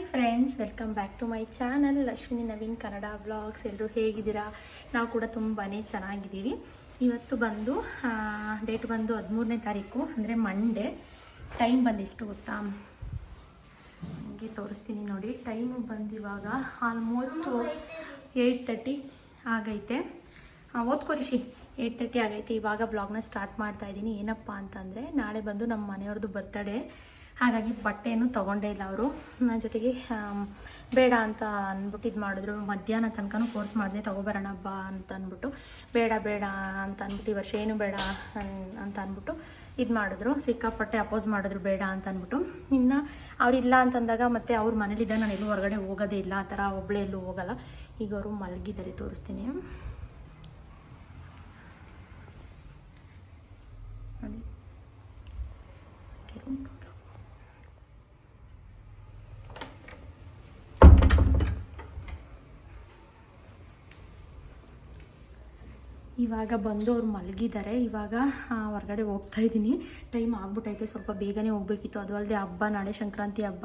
Hi friends welcome back to my channel Lakshmi Naveen Kannada blogs ಎಲ್ಲರೂ ಹೇಗಿದ್ದೀರಾ? ನಾವು ಕೂಡ ತುಂಬಾ ಚೆನ್ನಾಗಿದ್ದೀವಿ. ಇವತ್ತು ಬಂದು ಡೇಟ್ ಬಂದು ಹದಿಮೂರನೇ ತಾರೀಕು ಅಂದರೆ ಮಂಡೇ ಟೈಮ್ ಬಂದು ಗೊತ್ತಾ? ಹಂಗೆ ತೋರಿಸ್ತೀನಿ ನೋಡಿ. ಟೈಮು ಬಂದು ಇವಾಗ ಆಲ್ಮೋಸ್ಟ್ ಏಯ್ಟ್ ತರ್ಟಿ ಆಗೈತೆ. ಆ, ಓದ್ಕೋ ರಿಷಿ ಏಯ್ಟ್ ತರ್ಟಿ ಆಗೈತೆ. ಇವಾಗ ಬ್ಲಾಗ್ನ ಸ್ಟಾರ್ಟ್ ಮಾಡ್ತಾ ಇದ್ದೀನಿ. ಏನಪ್ಪ ಅಂತಂದರೆ ನಾಳೆ ಬಂದು ನಮ್ಮ ಮನೆಯವ್ರದ್ದು ಬರ್ತಡೇ ಹಾಗಾಗಿ ಬಟ್ಟೆಯನ್ನು ತೊಗೊಂಡೇ ಇಲ್ಲ ಅವರು. ನನ್ನ ಜೊತೆಗೆ ಬೇಡ ಅಂತ ಅಂದ್ಬಿಟ್ಟು ಇದು ಮಾಡಿದ್ರು. ಮಧ್ಯಾಹ್ನ ತನಕನೂ ಫೋರ್ಸ್ ಮಾಡಿದೆ ತೊಗೊಬರೋಣ ಬಾ ಅಂತ ಅಂದ್ಬಿಟ್ಟು. ಬೇಡ ಬೇಡ ಅಂತ ಅಂದ್ಬಿಟ್ಟು, ಈ ವರ್ಷ ಏನು ಬೇಡ ಅಂತ ಅಂದ್ಬಿಟ್ಟು ಇದು ಮಾಡಿದ್ರು. ಸಿಕ್ಕಾಪಟ್ಟೆ ಅಪೋಸ್ ಮಾಡಿದ್ರು, ಬೇಡ ಅಂತ ಅಂದ್ಬಿಟ್ಟು. ಇನ್ನು ಅವ್ರಿಲ್ಲ ಅಂತಂದಾಗ ಮತ್ತೆ ಅವ್ರ ಮನೇಲಿದ್ದಾಗ ನಾನು ಎಲ್ಲೂ ಹೊರಗಡೆ ಹೋಗೋದೇ ಇಲ್ಲ. ಆ ಥರ ಒಬ್ಬಳೇ ಎಲ್ಲೂ ಹೋಗಲ್ಲ. ಈಗ ಅವರು ಮಲಗಿದ್ದಾರೆ, ತೋರಿಸ್ತೀನಿ ನೋಡಿ ಇವಾಗ ಬಂದು ಅವ್ರು ಮಲಗಿದ್ದಾರೆ ಇವಾಗ ಹೊರಗಡೆ ಹೋಗ್ತಾ ಇದ್ದೀನಿ. ಟೈಮ್ ಆಗ್ಬಿಟ್ಟೈತೆ. ಸ್ವಲ್ಪ ಬೇಗನೆ ಹೋಗ್ಬೇಕಿತ್ತು. ಅದು ಅಲ್ಲದೆ ಹಬ್ಬ, ನಾಳೆ ಸಂಕ್ರಾಂತಿ ಹಬ್ಬ.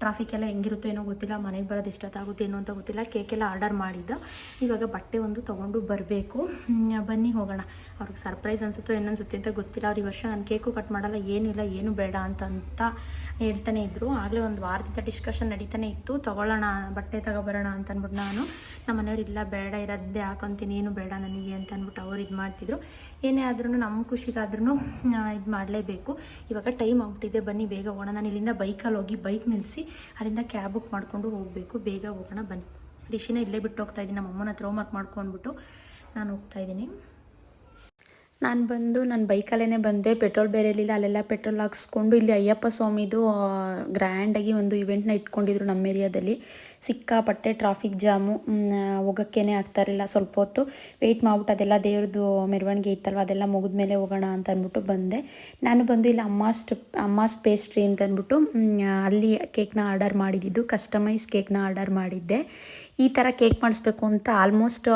ಟ್ರಾಫಿಕ್ ಎಲ್ಲ ಹೆಂಗಿರುತ್ತೋ ಏನೋ ಗೊತ್ತಿಲ್ಲ. ಮನೆಗೆ ಬರೋದು ಎಷ್ಟೊತ್ತಾಗುತ್ತೆ ಏನೋ ಅಂತ ಗೊತ್ತಿಲ್ಲ. ಕೇಕೆಲ್ಲ ಆರ್ಡರ್ ಮಾಡಿದ್ದು. ಇವಾಗ ಬಟ್ಟೆ ಒಂದು ತೊಗೊಂಡು ಬರಬೇಕು. ಬನ್ನಿ ಹೋಗೋಣ. ಅವ್ರಿಗೆ ಸರ್ಪ್ರೈಸ್ ಅನ್ಸುತ್ತೋ ಏನನ್ಸುತ್ತೆ ಅಂತ ಗೊತ್ತಿಲ್ಲ. ಅವ್ರು ವರ್ಷ ನಾನು ಕೇಕು ಕಟ್ ಮಾಡಲ್ಲ. ಏನಿಲ್ಲ ಏನು ಬೇಡ ಅಂತ ಅಂತ ಹೇಳ್ತಾನೆ ಇದ್ದರು ಆಗಲೇ ಒಂದು ವಾರದಿಂದ ಡಿಸ್ಕಷನ್ ನಡೀತಾನೆ ಇತ್ತು. ತೊಗೊಳ್ಳೋಣ, ಬಟ್ಟೆ ತಗೋಬರೋಣ ಅಂತ ಅಂದ್ಬಿಟ್ಟು ನಾನು. ನಮ್ಮ ಮನೆಯವ್ರು ಇಲ್ಲ, ಬೇಡ. ಇರೋದೇ ಹಾಕೊಂತೀನಿ. ಏನು ಬೇಡ ನನಗೆ ಅಂತ ಅಂದ್ಬಿಟ್ಟು ಅವ್ರು ಇದು ಮಾಡ್ತಿದ್ರು. ಏನೇ ಆದ್ರೂ ನಮ್ಮ ಖುಷಿಗಾದ್ರೂ ಇದು ಮಾಡಲೇಬೇಕು. ಇವಾಗ ಟೈಮ್ ಆಗ್ಬಿಟ್ಟಿದೆ, ಬನ್ನಿ ಬೇಗ ಹೋಗೋಣ. ನಾನು ಇಲ್ಲಿಂದ ಬೈಕಲ್ಲಿ ಹೋಗಿ ಬೈಕ್ ನಿಲ್ಲಿಸಿ ಅಲ್ಲಿಂದ ಕ್ಯಾಬ್ ಬುಕ್ ಮಾಡಿಕೊಂಡು ಹೋಗಬೇಕು. ಬೇಗ ಹೋಗೋಣ, ಬನ್ನಿ. ರಿಷಿನ ಇಲ್ಲೇ ಬಿಟ್ಟು ಹೋಗ್ತಾ ಇದ್ದೀನಿ ನಮ್ಮ ಅಮ್ಮನ ಹತ್ರ ಹೋಮ್ವರ್ಕ್ ಮಾಡ್ಕೊಂಡ್ಬಿಟ್ಟು ನಾನು ಹೋಗ್ತಾ ಇದ್ದೀನಿ. ನಾನು ಬಂದು ನನ್ನ ಬೈಕಲ್ಲೇ ಬಂದೆ. ಪೆಟ್ರೋಲ್ ಬೇರೆ ಇರಲಿಲ್ಲ, ಅಲ್ಲೆಲ್ಲ ಪೆಟ್ರೋಲ್ ಹಾಕ್ಸ್ಕೊಂಡು ಇಲ್ಲಿ ಅಯ್ಯಪ್ಪ ಸ್ವಾಮಿದು ಗ್ರ್ಯಾಂಡಾಗಿ ಒಂದು ಇವೆಂಟ್ನ ಇಟ್ಕೊಂಡಿದ್ರು ನಮ್ಮ ಏರಿಯಾದಲ್ಲಿ ಸಿಕ್ಕಾಪಟ್ಟೆ ಟ್ರಾಫಿಕ್ ಜಾಮು ಹೋಗೋಕ್ಕೇ ಆಗ್ತಾ ಇರಲಿಲ್ಲ. ಸ್ವಲ್ಪ ಹೊತ್ತು ವೆಯ್ಟ್ ಮಾಡ್ಬಿಟ್ಟು ಅದೆಲ್ಲ ದೇವ್ರದ್ದು ಮೆರವಣಿಗೆ ಇತ್ತಲ್ವ, ಅದೆಲ್ಲ ಮುಗಿದ್ಮೇಲೆ ಹೋಗೋಣ ಅಂತ ಅಂದ್ಬಿಟ್ಟು ಬಂದೆ. ನಾನು ಬಂದು ಇಲ್ಲಿ ಅಮ್ಮಾಸ್ ಅಮ್ಮಾಸ್ ಪೇಸ್ಟ್ರಿ ಅಂತ ಅಂದ್ಬಿಟ್ಟು ಅಲ್ಲಿ ಕೇಕ್ನ ಆರ್ಡರ್ ಮಾಡಿದ್ದು ಕಸ್ಟಮೈಸ್ ಕೇಕ್ನ ಆರ್ಡರ್ ಮಾಡಿದ್ದೆ. ಈ ಥರ ಕೇಕ್ ಮಾಡಿಸ್ಬೇಕು ಅಂತ ಆಲ್ಮೋಸ್ಟ್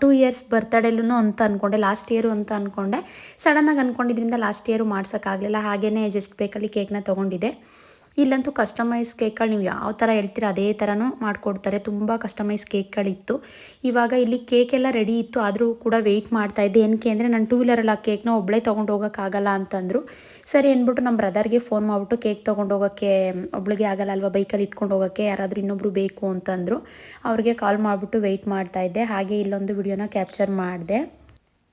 ಟೂ ಇಯರ್ಸ್ ಬರ್ತಡೇಲೂ ಅಂತ ಅಂದ್ಕೊಂಡೆ ಲಾಸ್ಟ್ ಇಯರು ಅಂತ ಅಂದ್ಕೊಂಡೆ ಸಡನ್ನಾಗಿ ಅಂದ್ಕೊಂಡಿದ್ರಿಂದ ಲಾಸ್ಟ್ ಇಯರು ಮಾಡ್ಸೋಕ್ಕಾಗಲಿಲ್ಲ ಹಾಗೇ ಜಸ್ಟ್ ಬೇಕಲ್ಲಿ ಕೇಕ್ನ ತೊಗೊಂಡಿದ್ದೆ. ಇಲ್ಲಂತೂ ಕಸ್ಟಮೈಸ್ ಕೇಕ್ಗಳು ನೀವು ಯಾವ ಥರ ಹೇಳ್ತೀರ ಅದೇ ಥರನೂ ಮಾಡಿಕೊಡ್ತಾರೆ. ತುಂಬ ಕಸ್ಟಮೈಸ್ ಕೇಕ್ಗಳಿತ್ತು ಇವಾಗ ಇಲ್ಲಿ ಕೇಕ್ ಎಲ್ಲ ರೆಡಿ ಇತ್ತು. ಆದರೂ ಕೂಡ ವೆಯ್ಟ್ ಮಾಡ್ತಾ ಇದ್ದೆ. ಏನಕ್ಕೆ ಅಂದರೆ ನಾನು ಟೂ ವೀಲರಲ್ಲಿ ಆ ಕೇಕ್ನ ಒಬ್ಬಳೇ ತೊಗೊಂಡು ಹೋಗೋಕ್ಕಾಗಲ್ಲ ಅಂತಂದರು. ಸರಿ ಅಂದ್ಬಿಟ್ಟು ನಮ್ಮ ಬ್ರದರ್ಗೆ ಫೋನ್ ಮಾಡಿಬಿಟ್ಟು ಕೇಕ್ ತೊಗೊಂಡು ಹೋಗೋಕ್ಕೆ, ಒಬ್ಳಿಗೆ ಆಗಲ್ಲ ಅಲ್ವಾ ಬೈಕಲ್ಲಿ ಇಟ್ಕೊಂಡು ಹೋಗೋಕ್ಕೆ, ಯಾರಾದರೂ ಇನ್ನೊಬ್ರು ಬೇಕು ಅಂತಂದರು. ಅವ್ರಿಗೆ ಕಾಲ್ ಮಾಡಿಬಿಟ್ಟು ವೆಯ್ಟ್ ಮಾಡ್ತಾ ಇದ್ದೆ. ಹಾಗೆ ಇಲ್ಲೊಂದು ವಿಡಿಯೋನ ಕ್ಯಾಪ್ಚರ್ ಮಾಡಿದೆ.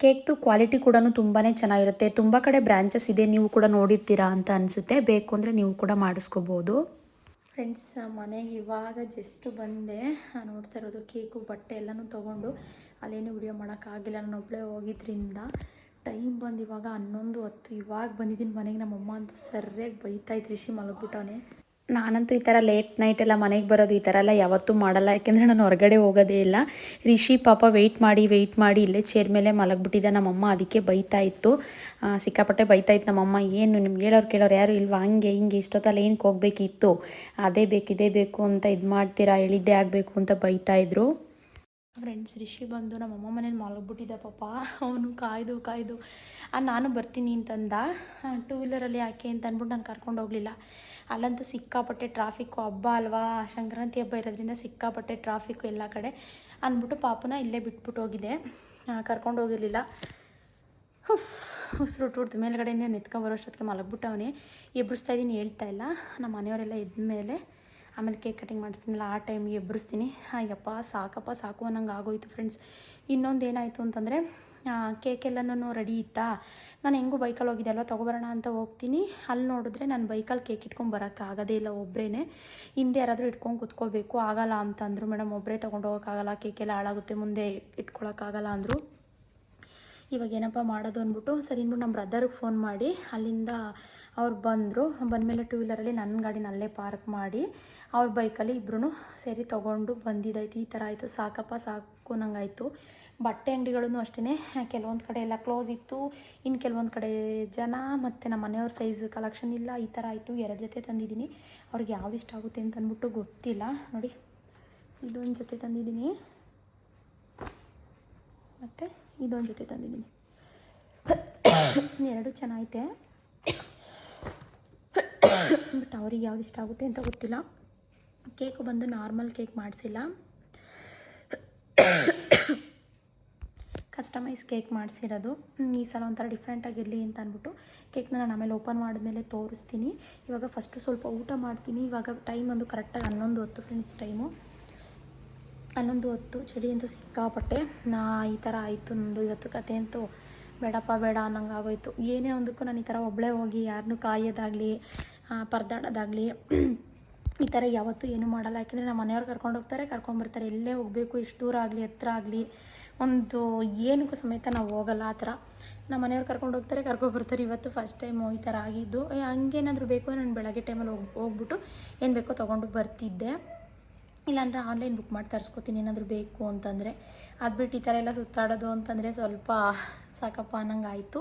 ಕೇಕ್ದು ಕ್ವಾಲಿಟಿ ಕೂಡ ತುಂಬಾ ಚೆನ್ನಾಗಿರುತ್ತೆ. ತುಂಬ ಕಡೆ ಬ್ರ್ಯಾಂಚಸ್ ಇದೆ, ನೀವು ಕೂಡ ನೋಡಿರ್ತೀರಾ ಅಂತ ಅನಿಸುತ್ತೆ. ಬೇಕು ಅಂದರೆ ನೀವು ಕೂಡ ಮಾಡಿಸ್ಕೋಬೋದು. ಫ್ರೆಂಡ್ಸ್ ಮನೆಗೆ ಇವಾಗ ಜಸ್ಟ್ ಬಂದೆ. ನೋಡ್ತಾ ಇರೋದು ಕೇಕು, ಬಟ್ಟೆ ಎಲ್ಲನೂ ತೊಗೊಂಡು ಅಲ್ಲೇನು ವಿಡಿಯೋ ಮಾಡೋಕ್ಕಾಗಿಲ್ಲ. ನಾನು ಒಬ್ಬಳೇ ಹೋಗಿದ್ರಿಂದ ಟೈಮ್ ಬಂದು ಇವಾಗ ಹನ್ನೊಂದು ಹೊತ್ತು. ಇವಾಗ ಬಂದಿದ್ದೀನಿ ಮನೆಗೆ, ನಮ್ಮಮ್ಮ ಅಂತ ಸರಿಯಾಗಿ ಬೈತಾ ಇತ್ತು ರಿಷಿ ಮಲಗ್ಬಿಟ್ಟವನೆ. ನಾನಂತೂ ಈ ಥರ ಲೇಟ್ ನೈಟ್ ಎಲ್ಲ ಮನೆಗೆ ಬರೋದು ಈ ಥರ ಎಲ್ಲ ಯಾವತ್ತೂ ಮಾಡಲ್ಲ. ಯಾಕೆಂದರೆ ನಾನು ಹೊರಗಡೆ ಹೋಗೋದೇ ಇಲ್ಲ. ರಿಷಿ ಪಾಪ ವೆಯ್ಟ್ ಮಾಡಿ ವೆಯ್ಟ್ ಮಾಡಿ ಇಲ್ಲೇ ಚೇರ್ ಮೇಲೆ ಮಲಗಿಬಿಟ್ಟಿದ್ದೆ ನಮ್ಮಮ್ಮ ಅದಕ್ಕೆ ಬೈತಾ ಇತ್ತು. ಸಿಕ್ಕಾಪಟ್ಟೆ ಬೈತಾ ಇತ್ತು ನಮ್ಮಮ್ಮ, ಏನು ನಿಮ್ಗೆ ಹೇಳೋರು ಕೇಳೋರು ಯಾರು ಇಲ್ವಾ? ಹಂಗೆ, ಹಿಂಗೆ ಇಷ್ಟೊತ್ತಲ್ಲಿ ಏನಕ್ಕೆ ಹೋಗ್ಬೇಕಿತ್ತು ಅದೇ ಬೇಕು, ಇದೇ ಬೇಕು ಅಂತ ಇದು ಮಾಡ್ತೀರಾ? ಹೇಳಿದ್ದೇ ಆಗಬೇಕು ಅಂತ ಬೈತಾ ಇದ್ರು. ಫ್ರೆಂಡ್ಸ್ ರಿಷಿ ಬಂದು ನಮ್ಮಮ್ಮ ಮನೇಲಿ ಮಲಗಿಬಿಟ್ಟಿದ್ದೆ ಪಾಪ. ಅವನು ಕಾಯ್ದು ಕಾಯ್ದು ನಾನು ಬರ್ತೀನಿ ಅಂತಂದ. ಟೂ ವೀಲರಲ್ಲಿ ಯಾಕೆ ಅಂತ ಅಂದ್ಬಿಟ್ಟು ನಾನು ಕರ್ಕೊಂಡು ಹೋಗಲಿಲ್ಲ. ಅಲ್ಲಂತೂ ಸಿಕ್ಕಾಪಟ್ಟೆ ಟ್ರಾಫಿಕ್ಕು ಹಬ್ಬ ಅಲ್ವಾ? ಸಂಕ್ರಾಂತಿ ಹಬ್ಬ ಇರೋದ್ರಿಂದ ಸಿಕ್ಕಾಪಟ್ಟೆ ಟ್ರಾಫಿಕ್ಕು ಎಲ್ಲ ಕಡೆ. ಅಂದ್ಬಿಟ್ಟು ಪಾಪನ ಇಲ್ಲೇ ಬಿಟ್ಬಿಟ್ಟು ಹೋಗಿದೆ. ಕರ್ಕೊಂಡು ಹೋಗಿರಲಿಲ್ಲ. ಹುಫ್, ಉಸಿರು ಹುಟ್ಬಿಡ್ತು ಮೇಲ್ಗಡೆನೇ ಮಲಗ್ಬಿಟ್ಟು ಮಲಗ್ಬಿಟ್ಟವನೇ. ಎಬ್ಬರಿಸ್ತಾ ಇದ್ದೀನಿ ಹೇಳ್ತಾ ಇಲ್ಲ. ನಮ್ಮ ಮನೆಯವರೆಲ್ಲ ಎದ್ದ ಮೇಲೆ ಆಮೇಲೆ ಕೇಕ್ ಕಟಿಂಗ್ ಮಾಡಿಸ್ತೀನಲ್ಲ, ಆ ಟೈಮ್ಗೆ ಎಬ್ಬರಿಸ್ತೀನಿ ಅಯ್ಯಪ್ಪ, ಸಾಕಪ್ಪ, ಸಾಕು ಅನ್ನಂಗೆ ಆಗೋಯ್ತು ಫ್ರೆಂಡ್ಸ್ ಇನ್ನೊಂದು ಏನಾಯಿತು ಅಂತಂದರೆ ಕೇಕ್ ಎಲ್ಲನೂ ರೆಡಿ ಇತ್ತಾ? ನಾನು ಹೆಂಗೂ ಬೈಕಲ್ಲಿ ಹೋಗಿದ್ದೆ ಅಲ್ವಾ ತೊಗೊಬರೋಣ ಅಂತ ಹೋಗ್ತೀನಿ. ಅಲ್ಲಿ ನೋಡಿದ್ರೆ ನಾನು ಬೈಕಲ್ಲಿ ಕೇಕ್ ಇಟ್ಕೊಂಡು ಬರೋಕ್ಕೆ ಆಗೋದೇ ಇಲ್ಲ ಒಬ್ಬರೇ ಹಿಂದೆ ಯಾರಾದರೂ ಇಟ್ಕೊಂಡು ಕುತ್ಕೋಬೇಕು, ಆಗಲ್ಲ ಅಂತಂದರು ಮೇಡಮ್. ಒಬ್ಬರೇ ತೊಗೊಂಡು ಹೋಗೋಕ್ಕಾಗಲ್ಲ ಕೇಕೆಲ್ಲ ಹಾಳಾಗುತ್ತೆ, ಮುಂದೆ ಇಟ್ಕೊಳಕ್ಕಾಗಲ್ಲ ಅಂದರು. ಇವಾಗ ಏನಪ್ಪ ಮಾಡೋದು ಅಂದ್ಬಿಟ್ಟು, ಸರಿ ಅಂದ್ಬಿಟ್ಟು ನಮ್ಮ ಬ್ರದರ್ಗೆ ಫೋನ್ ಮಾಡಿ, ಅಲ್ಲಿಂದ ಅವ್ರು ಬಂದರು. ಬಂದಮೇಲೆ ಟೂ ವೀಲರಲ್ಲಿ ನನ್ನ ಗಾಡಿನ ಅಲ್ಲೇ ಪಾರ್ಕ್ ಮಾಡಿ. ಅವ್ರ ಬೈಕಲ್ಲಿ ಇಬ್ಬರೂ ಸೇರಿ ತೊಗೊಂಡು ಬಂದಿದ್ದಾಯ್ತು. ಈ ಥರ ಆಯಿತು. ಸಾಕಪ್ಪ, ಸಾಕು ನಂಗಾಯಿತು. ಬಟ್ಟೆ ಅಂಗಡಿಗಳೂ ಅಷ್ಟೇ ಕೆಲವೊಂದು ಕಡೆ ಎಲ್ಲ ಕ್ಲೋಸ್ ಇತ್ತು. ಇನ್ನು ಕೆಲವೊಂದು ಕಡೆ ಜನ ಮತ್ತು ನಮ್ಮ ಮನೆಯವ್ರ ಸೈಜ್ ಕಲೆಕ್ಷನ್ ಇಲ್ಲ. ಈ ಥರ ಆಯಿತು. ಎರಡು ಜೊತೆ ತಂದಿದ್ದೀನಿ. ಅವ್ರಿಗೆ ಯಾವ್ದು ಇಷ್ಟ ಆಗುತ್ತೆ ಅಂತ ಅಂದ್ಬಿಟ್ಟು ಗೊತ್ತಿಲ್ಲ. ನೋಡಿ, ಇದೊಂದು ಜೊತೆ ತಂದಿದ್ದೀನಿ. ಮತ್ತು ಇದೊಂದು ಜೊತೆ ತಂದಿದ್ದೀನಿ. ಎರಡು ಚೆನ್ನಾಗೈತೆ. ಬಟ್ ಅವ್ರಿಗೆ ಯಾವ್ದು ಇಷ್ಟ ಆಗುತ್ತೆ ಅಂತ ಗೊತ್ತಿಲ್ಲ. ಕೇಕು ಬಂದು ನಾರ್ಮಲ್ ಕೇಕ್ ಮಾಡಿಸಿಲ್ಲ. ಕಸ್ಟಮೈಸ್ ಕೇಕ್ ಮಾಡಿಸಿರೋದು. ಈ ಸಲ ಒಂಥರ ಡಿಫ್ರೆಂಟಾಗಿರಲಿ ಅಂತ ಅಂದ್ಬಿಟ್ಟು ಕೇಕ್ನ ನಾನು ಆಮೇಲೆ ಓಪನ್ ಮಾಡಿದ್ಮೇಲೆ ತೋರಿಸ್ತೀನಿ. ಇವಾಗ ಫಸ್ಟು ಸ್ವಲ್ಪ ಊಟ ಮಾಡ್ತೀನಿ. ಇವಾಗ ಟೈಮ್ ಒಂದು ಕರೆಕ್ಟಾಗಿ ಹನ್ನೊಂದು ಹೊತ್ತು ಫ್ರೆಂಡ್ಸ್ ಟೈಮು ಹನ್ನೊಂದು ಹೊತ್ತು ಚಳಿ ಅಂತೂ ಸಿಕ್ಕಾಪಟ್ಟೆ. ನಾ ಈ ಥರ ಆಯಿತು, ನಂದು ಇವತ್ತು ಕತೆ ಅಂತೂ ಬೇಡಪ್ಪ, ಬೇಡ ಅನ್ನಂಗೆ ಆಗೋಯ್ತು. ಏನೇ ಒಂದಕ್ಕೂ ನಾನು ಈ ಥರ ಒಬ್ಬಳೇ ಹೋಗಿ ಯಾರನ್ನೂ ಕಾಯೋದಾಗಲಿ ಪರದಾಡೋದಾಗಲಿ ಈ ಥರ ಯಾವತ್ತೂ ಏನೂ ಮಾಡಲ್ಲ. ಯಾಕೆಂದರೆ ನಮ್ಮ ಮನೆಯವ್ರು ಕರ್ಕೊಂಡು ಹೋಗ್ತಾರೆ ಕರ್ಕೊಂಬರ್ತಾರೆ ಎಲ್ಲೇ ಹೋಗಬೇಕು, ಇಷ್ಟು ದೂರ ಆಗಲಿ, ಹತ್ರ ಆಗಲಿ, ಒಂದು ಏನಕ್ಕೂ ಸಮೇತ ನಾವು ಹೋಗಲ್ಲ ಆ ಥರ. ನಮ್ಮ ಮನೆಯವ್ರು ಕರ್ಕೊಂಡು ಹೋಗ್ತಾರೆ ಕರ್ಕೊಬರ್ತಾರೆ ಇವತ್ತು ಫಸ್ಟ್ ಟೈಮು ಈ ಥರ ಆಗಿದ್ದು. ಹಂಗೇನಾದರೂ ಬೇಕು ನಾನು ಬೆಳಗ್ಗೆ ಟೈಮಲ್ಲಿ ಹೋಗಿ, ಹೋಗ್ಬಿಟ್ಟು ಏನು ಬೇಕೋ ತೊಗೊಂಡು ಬರ್ತಿದ್ದೆ. ಇಲ್ಲಾಂದರೆ ಆನ್ಲೈನ್ ಬುಕ್ ಮಾಡಿ ತರಿಸ್ಕೊತೀನಿ, ಏನಾದರೂ ಬೇಕು ಅಂತಂದರೆ. ಅದು ಬಿಟ್ಟು ಈ ಥರ ಎಲ್ಲ ಸುತ್ತಾಡೋದು ಅಂತಂದರೆ ಸ್ವಲ್ಪ ಸಾಕಪ್ಪ ಅನ್ನಂಗೆ ಆಯಿತು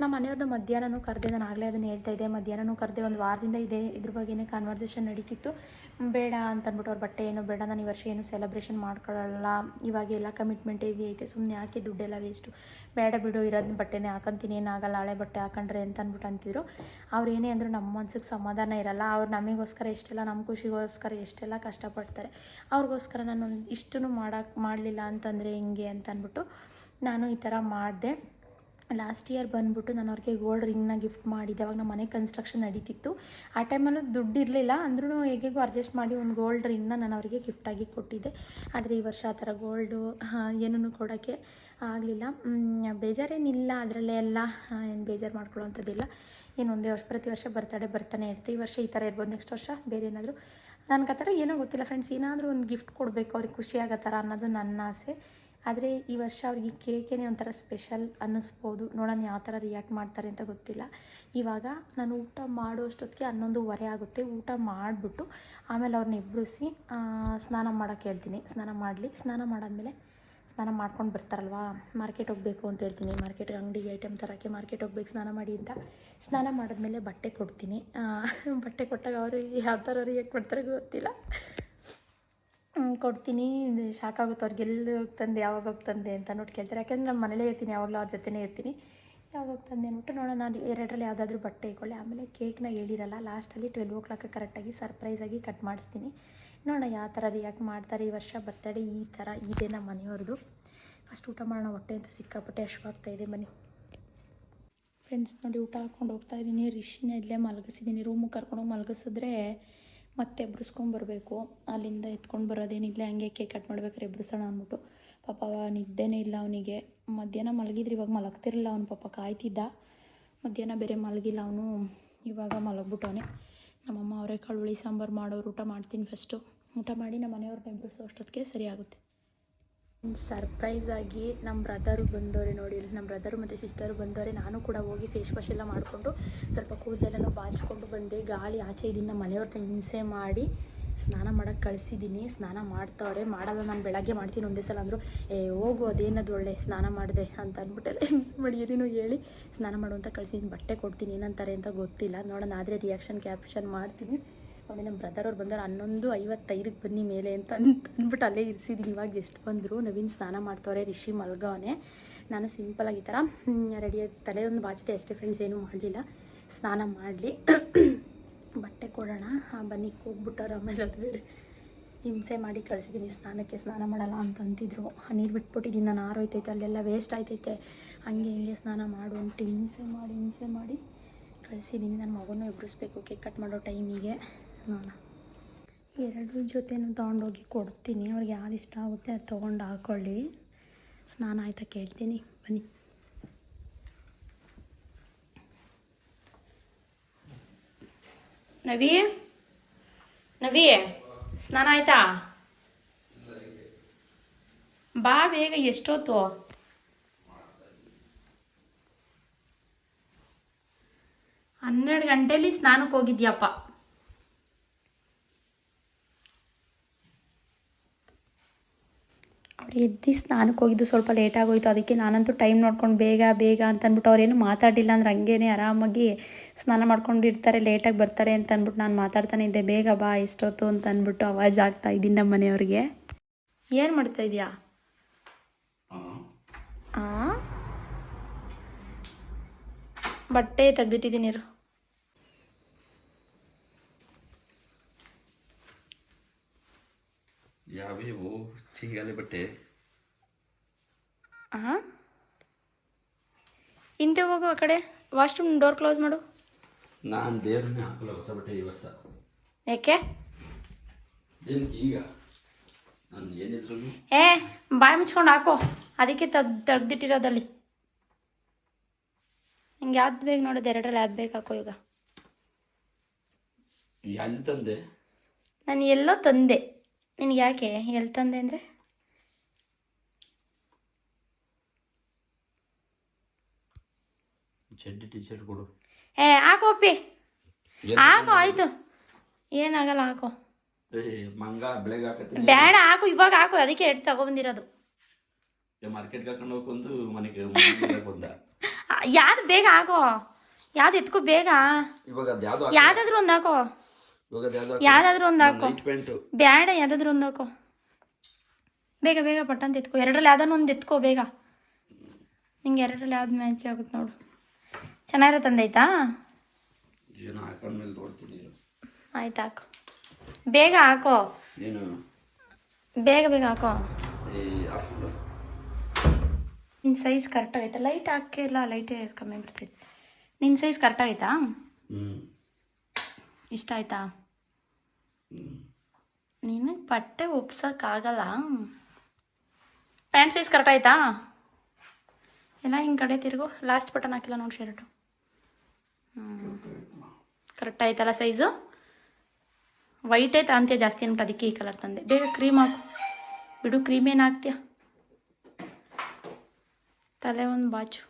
ನಮ್ಮ ಮನೆಯವ್ರನ್ನ ಮಧ್ಯಾಹ್ನನೂ ಕರೆದೆ, ನಾನು ಆಗಲೇ ಅದನ್ನು ಹೇಳ್ತಾ ಇದ್ದೆ. ಮಧ್ಯಾಹ್ನನೂ ಕರೆದೆ ಒಂದು ವಾರದಿಂದ ಇದೆ, ಇದ್ರ ಬಗ್ಗೆನೇ ಕಾನ್ವರ್ಸೇಷನ್ ನಡೀತಿತ್ತು. ಬೇಡ ಅಂತ ಅಂದ್ಬಿಟ್ಟು ಅವ್ರ ಬಟ್ಟೆ ಏನು, ಬೇಡ ನಾನು ಈ ವರ್ಷ ಏನು ಸೆಲೆಬ್ರೇಷನ್ ಮಾಡ್ಕೊಳ್ಳಲ್ಲ. ಇವಾಗ ಎಲ್ಲ ಕಮಿಟ್ಮೆಂಟ್ ಹೇಗೆ ಐತೆ ಸುಮ್ಮನೆ ಹಾಕಿ ದುಡ್ಡೆಲ್ಲ ವೇಸ್ಟು ಬೇಡ ಬಿಡು ಇರೋದು ಬಟ್ಟೆನೇ ಹಾಕೊಂತೀನಿ, ಏನಾಗಲ್ಲ, ಹಳೆ ಬಟ್ಟೆ ಹಾಕೊಂಡ್ರೆ ಅಂತ ಅಂದ್ಬಿಟ್ಟು ಅಂತಿದ್ರು. ಅವ್ರು ಏನೇ ಅಂದರೂ ನಮ್ಮ ಮನ್ಸಿಗೆ ಸಮಾಧಾನ ಇರಲ್ಲ, ಅವ್ರು ನಮಗೋಸ್ಕರ ಎಷ್ಟೆಲ್ಲ, ನಮ್ಮ ಖುಷಿಗೋಸ್ಕರ ಎಷ್ಟೆಲ್ಲ ಕಷ್ಟಪಡ್ತಾರೆ. ಅವ್ರಿಗೋಸ್ಕರ ನಾನು ಇಷ್ಟೂ ಮಾಡೋಕ್ಕೆ ಮಾಡಲಿಲ್ಲ ಅಂತಂದರೆ ಹೆಂಗೆ ಅಂತ ಅಂದ್ಬಿಟ್ಟು ನಾನು ಈ ಥರ ಮಾಡಿದೆ. ಲಾಸ್ಟ್ ಇಯರ್ ಬಂದ್ಬಿಟ್ಟು ನಾನು ಅವ್ರಿಗೆ ಗೋಲ್ಡ್ ರಿಂಗ್ನ ಗಿಫ್ಟ್ ಮಾಡಿದ್ದೆ ಅವಾಗ ನಮ್ಮ ಮನೆ ಕನ್ಸ್ಟ್ರಕ್ಷನ್ ನಡೀತಿತ್ತು. ಆ ಟೈಮಲ್ಲೂ ದುಡ್ಡು ಇರಲಿಲ್ಲ. ಅಂದ್ರೂ ಹೇಗೆಗೋ ಅಡ್ಜಸ್ಟ್ ಮಾಡಿ ಒಂದು ಗೋಲ್ಡ್ ರಿಂಗ್ನ ನಾನು ಅವರಿಗೆ ಗಿಫ್ಟಾಗಿ ಕೊಟ್ಟಿದ್ದೆ. ಆದರೆ ಈ ವರ್ಷ ಆ ಥರ ಗೋಲ್ಡು ಏನೂ ಕೊಡೋಕ್ಕೆ ಆಗಲಿಲ್ಲ. ಬೇಜಾರೇನಿಲ್ಲ. ಅದರಲ್ಲೇ ಎಲ್ಲ ಏನು ಬೇಜಾರು ಮಾಡ್ಕೊಳ್ಳೋವಂಥದ್ದಿಲ್ಲ. ಏನು ಒಂದೇ ವರ್ಷ, ಪ್ರತಿ ವರ್ಷ ಬರ್ತಡೇ ಬರ್ತಾನೆ ಇರ್ತೀವಿ ಈ ವರ್ಷ ಈ ಥರ ಇರ್ಬೋದು. ನೆಕ್ಸ್ಟ್ ವರ್ಷ ಬೇರೆ ಏನಾದರೂ. ನನಗೆ ಆ ಥರ ಏನೋ ಗೊತ್ತಿಲ್ಲ. ಫ್ರೆಂಡ್ಸ್ ಏನಾದರೂ ಒಂದು ಗಿಫ್ಟ್ ಕೊಡಬೇಕು. ಅವ್ರಿಗೆ ಖುಷಿ ಥರ ಅನ್ನೋದು ನನ್ನ ಆಸೆ. ಆದರೆ ಈ ವರ್ಷ ಅವ್ರಿಗೆ ಕೇಕೇನೆ ಒಂಥರ ಸ್ಪೆಷಲ್ ಅನ್ನಿಸ್ಬೋದು. ನೋಡೋಣ ಯಾವ ಥರ ರಿಯಾಕ್ಟ್ ಮಾಡ್ತಾರೆ ಅಂತ ಗೊತ್ತಿಲ್ಲ. ಇವಾಗ ನಾನು ಊಟ ಮಾಡೋಷ್ಟೊತ್ತಿಗೆ ಹನ್ನೊಂದುವರೆ ಆಗುತ್ತೆ. ಊಟ ಮಾಡಿಬಿಟ್ಟು ಆಮೇಲೆ ಅವ್ರನ್ನ ಎಬ್ಬರಿಸಿ ಸ್ನಾನ ಮಾಡೋಕ್ಕೆ ಹೇಳ್ತೀನಿ. ಸ್ನಾನ ಮಾಡಲಿ. ಸ್ನಾನ ಮಾಡಾದಮೇಲೆ ಸ್ನಾನ ಮಾಡ್ಕೊಂಡು ಬರ್ತಾರಲ್ವಾ? ಮಾರ್ಕೆಟ್ ಹೋಗಬೇಕು ಅಂತ ಹೇಳ್ತೀನಿ. ಮಾರ್ಕೆಟ್ ಅಂಗಡಿಗೆ ಐಟಮ್ ತರೋಕ್ಕೆ ಮಾರ್ಕೆಟ್ ಹೋಗ್ಬೇಕು. ಸ್ನಾನ ಮಾಡಿ ಅಂತ ಸ್ನಾನ ಮಾಡಿದ್ಮೇಲೆ ಬಟ್ಟೆ ಕೊಡ್ತೀನಿ. ಬಟ್ಟೆ ಕೊಟ್ಟಾಗ ಅವರು ಯಾವ ಥರ ರಿಯಾಕ್ಟ್ ಮಾಡ್ತಾರೆ ಗೊತ್ತಿಲ್ಲ. ಕೊಡ್ತೀನಿ. ಶಾಕ್ ಆಗುತ್ತೆ ಅವ್ರಿಗೆ ಎಲ್ಲಿ ಹೋಗಿ ತಂದೆ, ಯಾವಾಗ ಹೋಗಿ ತಂದೆ ಅಂತ ನೋಡಿ ಕೇಳ್ತಾರೆ. ಯಾಕೆಂದ್ರೆ ನಾನು ಮನೇಲೇ ಇರ್ತೀನಿ, ಯಾವಾಗಲೂ ಅವ್ರ ಜೊತೆನೇ ಇರ್ತೀನಿ. ಯಾವಾಗ ಹೋಗಿ ತಂದೆ ಅಂದ್ಬಿಟ್ಟು ನೋಡೋಣ, ನಾನು ಎರಡರಲ್ಲಿ ಯಾವುದಾದ್ರೂ ಬಟ್ಟೆ ಇಟ್ಕೊಳ್ಳಿ. ಆಮೇಲೆ ಕೇಕ್ನ ಹೇಳಿರಲ್ಲ ಲಾಸ್ಟಲ್ಲಿ ಟ್ವೆಲ್ ಓ ಕ್ಲಾಕ್ ಕರೆಕ್ಟಾಗಿ ಸರ್ಪ್ರೈಸಾಗಿ ಕಟ್ ಮಾಡಿಸ್ತೀನಿ. ನೋಡೋಣ ಯಾವ ಥರ ರಿಯಾಕ್ಟ್ ಮಾಡ್ತಾರೆ ಈ ವರ್ಷ ಬರ್ತಡೇ ಈ ಥರ ಇದೆ ನಮ್ಮ ಮನೆಯವ್ರದ್ದು ಫಸ್ಟ್ ಊಟ ಮಾಡೋಣ ಹೊಟ್ಟೆ ಅಂತ ಸಿಕ್ಕಾಪಟ್ಟೆ ಹಶ್ವಾಗ್ತಾ ಇದೆ ಬನ್ನಿ ಫ್ರೆಂಡ್ಸ್ ನೋಡಿ ಊಟ ಹಾಕ್ಕೊಂಡು ಹೋಗ್ತಾ ಇದ್ದೀನಿ ರಿಷಿನ ಇಲ್ಲೇ ಮಲಗಿಸಿದ್ದೀನಿ ರೂಮಿಗೆ ಕರ್ಕೊಂಡೋಗಿ ಮಲಗಿಸಿದ್ರೆ ಮತ್ತೆ ಎಬ್ರಿಸ್ಕೊಂಬರ್ಬೇಕು ಅಲ್ಲಿಂದ ಎತ್ಕೊಂಡು ಬರೋದೇನಿಲ್ಲ, ಹಂಗೆ ಕೇಕ್ ಕಟ್ ಮಾಡ್ಬೇಕಾದ್ರೆ ಎಬ್ಬಿಸೋಣ ಅಂದ್ಬಿಟ್ಟು. ಪಾಪ ನಿದ್ದೆನೇ ಇಲ್ಲ ಅವನಿಗೆ. ಮಧ್ಯಾಹ್ನ ಮಲಗಿದ್ರೆ ಇವಾಗ ಮಲಗ್ತಿರಲಿಲ್ಲ ಅವನು, ಪಾಪ ಕಾಯ್ತಿದ್ದ. ಮಧ್ಯಾಹ್ನ ಬೇರೆ ಮಲಗಿಲ್ಲ ಅವನು, ಇವಾಗ ಮಲಗ್ಬಿಟ್ಟವನೆ. ನಮ್ಮಮ್ಮ ಅವರೆಕಾಳು ಹುಳಿ ಸಾಂಬಾರು ಮಾಡೋರು, ಊಟ ಮಾಡ್ತೀನಿ ಫಸ್ಟು ಊಟ ಮಾಡಿ ನಮ್ಮ ಮನೆಯವ್ರನ್ನ ಎಬ್ರಿಸೋ ಅಷ್ಟೊತ್ತಿಗೆ ಸರಿ ಆಗುತ್ತೆ. ಸರ್ಪ್ರೈಸ್ ಆಗಿ ನಮ್ಮ ಬ್ರದರು ಬಂದವ್ರೆ ನೋಡಿ ನಮ್ಮ ಬ್ರದರು ಮತ್ತು ಸಿಸ್ಟರು ಬಂದವ್ರೆ, ನಾನು ಕೂಡ ಹೋಗಿ ಫೇಸ್ ವಾಶ್ ಎಲ್ಲ ಮಾಡಿಕೊಂಡು ಸ್ವಲ್ಪ ಕೂದಲೆಲ್ಲ ಬಾಚಿಕೊಂಡು ಬಂದೆ. ಗಾಳಿ ಆಚೆ ಇದನ್ನು ಮನೆಯವ್ರನ್ನ ಹಿಂಸೆ ಮಾಡಿ ಸ್ನಾನ ಮಾಡೋಕ್ಕೆ ಕಳಿಸಿದ್ದೀನಿ. ಸ್ನಾನ ಮಾಡ್ತಾವ್ರೆ, ಮಾಡೋಲ್ಲ, ನಾನು ಬೆಳಗ್ಗೆ ಮಾಡ್ತೀನಿ, ಒಂದೇ ಸಲ ಅಂದರು, ಏ, ಹೋಗು, ಅದೇನದು ಒಳ್ಳೆ ಸ್ನಾನ ಮಾಡಿದೆ ಅಂತ ಅಂದ್ಬಿಟ್ಟೆಲ್ಲ ಹಿಂಸೆ ಮಾಡಿ ಏನೇನು ಹೇಳಿ ಸ್ನಾನ ಮಾಡು ಅಂತ ಕಳಿಸಿದ್ದೀನಿ. ಬಟ್ಟೆ ಕೊಡ್ತೀನಿ, ಏನಂತಾರೆ ಅಂತ ಗೊತ್ತಿಲ್ಲ. ನೋಡೋಣ, ಆದರೆ ರಿಯಾಕ್ಷನ್ ಕ್ಯಾಪ್ಷನ್ ಮಾಡ್ತೀನಿ. ನೋಡಿ ನಮ್ಮ ಬ್ರದರ್ ಅವ್ರು ಬಂದಾರ ಹನ್ನೊಂದು ಐವತ್ತೈದಕ್ಕೆ ಬನ್ನಿ ಮೇಲೆ ಅಂತ ಅಂದ್ಬಿಟ್ಟು ಅಲ್ಲೇ ಇರಿಸಿದ್ದೀನಿ ಇವಾಗ ಜಸ್ಟ್ ಬಂದರು. ನವೀನ್ ಸ್ನಾನ ಮಾಡ್ತವ್ರೆ ರಿಷಿ ಮಲ್ಗವನೆ. ನಾನು ಸಿಂಪಲಾಗಿ ಈ ಥರ ರೆಡಿಯಾಗಿ ತಲೆ ಒಂದು ಬಾಚಿದೆ. ಅಷ್ಟೇ ಫ್ರೆಂಡ್ಸ್ ಏನೂ ಮಾಡಲಿಲ್ಲ. ಸ್ನಾನ ಮಾಡಲಿ. ಬಟ್ಟೆ ಕೊಡೋಣ. ಬನ್ನಿ, ಹೋಗ್ಬಿಟ್ಟವ್ರು ಆಮೇಲೆ ಅದು ಬೇರೆ. ಹಿಂಸೆ ಮಾಡಿ ಕಳಿಸಿದ್ದೀನಿ ಸ್ನಾನಕ್ಕೆ ಸ್ನಾನ ಮಾಡಲ್ಲ ಅಂತ ಅಂತಿದ್ರು. ನೀರು ಬಿಟ್ಬಿಟ್ಟಿದ್ದೀನಿ ನಾನು ಆರೋಯ್ತೈತೆ ಅಲ್ಲೆಲ್ಲ ವೇಸ್ಟ್ ಆಯ್ತೈತೆ. ಹಂಗೆ ಹಿಂಗೆ ಸ್ನಾನ ಮಾಡು ಅಂತ ಹಿಂಸೆ ಮಾಡಿ ಹಿಂಸೆ ಮಾಡಿ ಕಳಿಸಿದ್ದೀನಿ ನನ್ನ ಮಗನೂ ಎಬ್ಬರಿಸ್ಬೇಕು ಕೇಕ್ ಕಟ್ ಮಾಡೋ ಟೈಮಿಗೆ ನೋಡೋಣ. ಎರಡು ಜೊತೆನೂ ತೊಗೊಂಡೋಗಿ ಕೊಡ್ತೀನಿ. ಅವ್ರಿಗೆ ಯಾವ್ದು ಇಷ್ಟ ಆಗುತ್ತೆ ಅದು ತೊಗೊಂಡು ಹಾಕ್ಕೊಳ್ಳಿ ಸ್ನಾನ ಆಯ್ತಾ ಕೇಳ್ತೀನಿ. ಬನ್ನಿ. ನವಿ? ನವಿ, ಸ್ನಾನ ಆಯ್ತಾ? ಬಾ ಬೇಗ, ಎಷ್ಟೊತ್ತು? ಹನ್ನೆರಡು ಗಂಟೆಲಿ ಸ್ನಾನಕ್ಕೆ ಹೋಗಿದ್ಯಪ್ಪ ಅವ್ರು ಎದ್ದು ಸ್ನಾನಕ್ಕೆ ಹೋಗಿದ್ದು ಸ್ವಲ್ಪ ಲೇಟ್ ಆಗೋಯ್ತು. ಅದಕ್ಕೆ ನಾನಂತೂ ಟೈಮ್ ನೋಡ್ಕೊಂಡು ಬೇಗ ಬೇಗ ಅಂತ ಅಂದ್ಬಿಟ್ಟು ಅವ್ರೇನು ಮಾತಾಡಿಲ್ಲ ಅಂದ್ರೆ ಹಂಗೇನೆ ಆರಾಮಾಗಿ ಸ್ನಾನ ಮಾಡ್ಕೊಂಡಿರ್ತಾರೆ ಲೇಟಾಗಿ ಬರ್ತಾರೆ ಅಂತ ಅಂದ್ಬಿಟ್ಟು ನಾನು ಮಾತಾಡ್ತಾನೆ ಇದ್ದೆ. ಬೇಗ ಬಾ ಇಷ್ಟೊತ್ತು ಅಂತ ಅಂದ್ಬಿಟ್ಟು ಅವಾಜ್ ಆಗ್ತಾ ಇದ್ದೀನಿ ನಮ್ಮ ಮನೆಯವ್ರಿಗೆ. ಏನು ಮಾಡ್ತಾ ಇದೆಯಾ? ಬಟ್ಟೆ ತೆಗ್ದಿಟ್ಟಿದ್ದೀನಿ ಇರು. ಯಾವ್ಯಾವು? ಚಿಂಗಾಲಿ ಬಟ್ಟೆ. ಹಾಂ ಹಿಂದೆ ಹೋಗು ಆ ಕಡೆ. ವಾಶ್ರೂಮ್ ಡೋರ್ ಕ್ಲೋಸ್ ಮಾಡು. ನಾನು ದೇವ್ರನ್ನೇ ಹಾಕಲ್ಲ ಹೊಸ ಬಟ್ಟೆ ಈ ವರ್ಷ. ಯಾಕೆ ಈಗ? ನಾನು ಏನಿದ್ರು ಏ ಬಾಯಿ ಮುಚ್ಕೊಂಡು ಹಾಕೋ. ಅದಕ್ಕೆ ತೆಗ್ ತೆಗ್ದಿಟ್ಟಿರೋದಲ್ಲಿ. ನಿಂಗೆ ಯಾವ್ದು ಬೇಕು ನೋಡೋದು ಎರಡರಲ್ಲಿ ಯಾವ್ದು ಬೇಕು ಹಾಕೋ ಈಗ. ಎಂತಂದೆ? ನಾನು ಎಲ್ಲೋ ತಂದೆ. ನಿನಗೆ ಯಾಕೆ? ಎಲ್ಲಿ ತಂದೆ ಅಂದರೆ? ಚಡ್ಡಿ ಟಿ ಶರ್ಟ್ ಕೊಡು. ಏ ಹಾಕೋ ಅಪ್ಪಿ ಹಾಕೋ ಆಯ್ತು. ಏನಾಗಲ್ಲ ಹಾಕೋ. ಮಂಗ ಬೆಳಗ್ಗೆ ಹಾಕತ್ತೀನಿ. ಬೇಡ ಹಾಕು ಇವಾಗ ಹಾಕು ಅದಕ್ಕೆ ಎಡ್ ತಗೊಬಂದಿರೋದು. ಮಾರ್ಕೆಟ್ ಕರ್ಕೊಂಡು ಹೋಗ್ಕೊಂದು ಮನೆಗೆ ಮನೆಗೆ ಬಂದ. ಯಾವ್ದು ಬೇಗ ಹಾಕೋ? ಯಾವ್ದು ಎತ್ಕೋ ಬೇಗ? ಇವಾಗ ಅದು ಯಾವ್ದು ಯಾವ್ದಾದ್ರು ಒಂದು ಹಾಕೋ. ಇವಾಗ ಅದು ಯಾವ್ದು ಯಾವ್ದಾದ್ರು ಒಂದು ಹಾಕೋ. ನೈಟ್ ಪ್ಯಾಂಟು ಬೇಡ ಯಾವ್ದಾದ್ರು ಒಂದು ಹಾಕೋ. ಬೇಗ ಬೇಗ ಪಟ್ಟಂತ ಎತ್ಕೋ. ಎರಡರಲ್ಲಿ ಯಾವ್ದಾನ ಒಂದು ಎತ್ಕೋ ಬೇಗ. ನಿಂಗೆ ಎರಡರಲ್ಲಿ ಯಾವ್ದು ಮ್ಯಾಚ್ ಆಗುತ್ತೆ ನೋಡು. ಚೆನ್ನಾಗಿರೋ ತಂದೈತಾ. ಆಯ್ತು? ಹಾಕು. ಬೇಗ ಹಾಕೋ. ಬೇಗ ಬೇಗ ಹಾಕೋ. ನಿನ್ನ ಸೈಜ್ ಕರೆಕ್ಟ್ ಆಗೈತಾ. ಲೈಟ್ ಹಾಕಿಲ್ಲ ಲೈಟೇ ಕಮ್ಮಿ ಬರ್ತೈತೆ ನಿನ್ನ ಸೈಜ್ ಕರೆಕ್ಟ್ ಆಗೈತಾ? ಇಷ್ಟ ಆಯ್ತಾ? ನಿನಗೆ ಬಟ್ಟೆ ಒಪ್ಸೋಕ್ಕಾಗಲ್ಲ ಪ್ಯಾಂಟ್ ಸೈಜ್ ಕರೆಕ್ಟ್ ಆಯ್ತಾ ಎಲ್ಲ ಹಿಂಗೆ ಕಡೆ ತಿರುಗು. ಲಾಸ್ಟ್ ಬಟನ್ ಹಾಕಿಲ್ಲ ನೋಡಿ ಶರ್ಟು. ಕರೆಕ್ಟ್ ಆಯ್ತಲ್ಲ ಸೈಜು ವೈಟೇ ತಾಂತ್ಯ ಜಾಸ್ತಿ ಅಂದ್ಬಿಟ್ಟು ಅದಕ್ಕೆ ಈ ಕಲರ್ ತಂದೆ ಬೇಗ ಕ್ರೀಮ್ ಹಾಕು ಬಿಡು ಕ್ರೀಮ್ ಏನು ಹಾಕ್ತೀಯ ತಲೆ ಒಂದು ಬಾಚು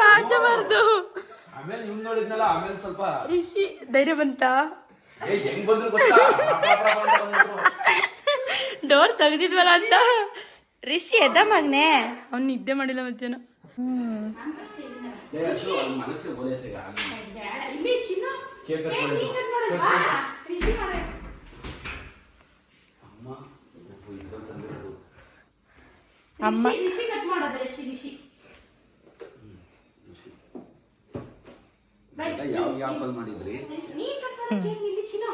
ಪಾಚಬಾರ್ದು. ಆಮೇಲೆ ಇವ್ನು ನೋಡಿದ್ನಲ್ಲ ಆಮೇಲೆ ಸ್ವಲ್ಪ ರಿಷಿ ಧೈರ್ಯ ಬಂತಾ? ಏ ಹೆಂಗ್ ಬಂದ್ರು ಗೊತ್ತಾ. ಡೋರ್ ತೆಗ್ದಿದ್ವಲ್ಲ ಅಂತ? ರಿಷಿ ಎದ್ದ ಮಗ್ನೆ? ಅವ್ನು ನಿದ್ದೆ ಮಾಡಿಲ್ಲ ಮಧ್ಯಾಹ್ನ. ಏ, ಹಸು, ಅಲ್ಲಿ ಮನಸ್ಸಿಗೆ ಬೋಧೈತೆ ಈಗ. ಕೇಕ್ ಕಟ್ ಮಾಡಿ. ಅಮ್ಮ ಒಬ್ಬ ಇದ್ರಲ್ಲಿ ತಂದಿರೋದು. ಅಮ್ಮ. ಕಟ್ ಮಾಡೋದು ರಿಷಿ ರಿಷಿ ಯಾವ ಮಾಡಿದ್ರಿ? ನೀನ್ ಕಟ್ ಮಾಡೋ ಕೇಕ್ ನಿಲ್ಲಿ ಚಿನ್ನ.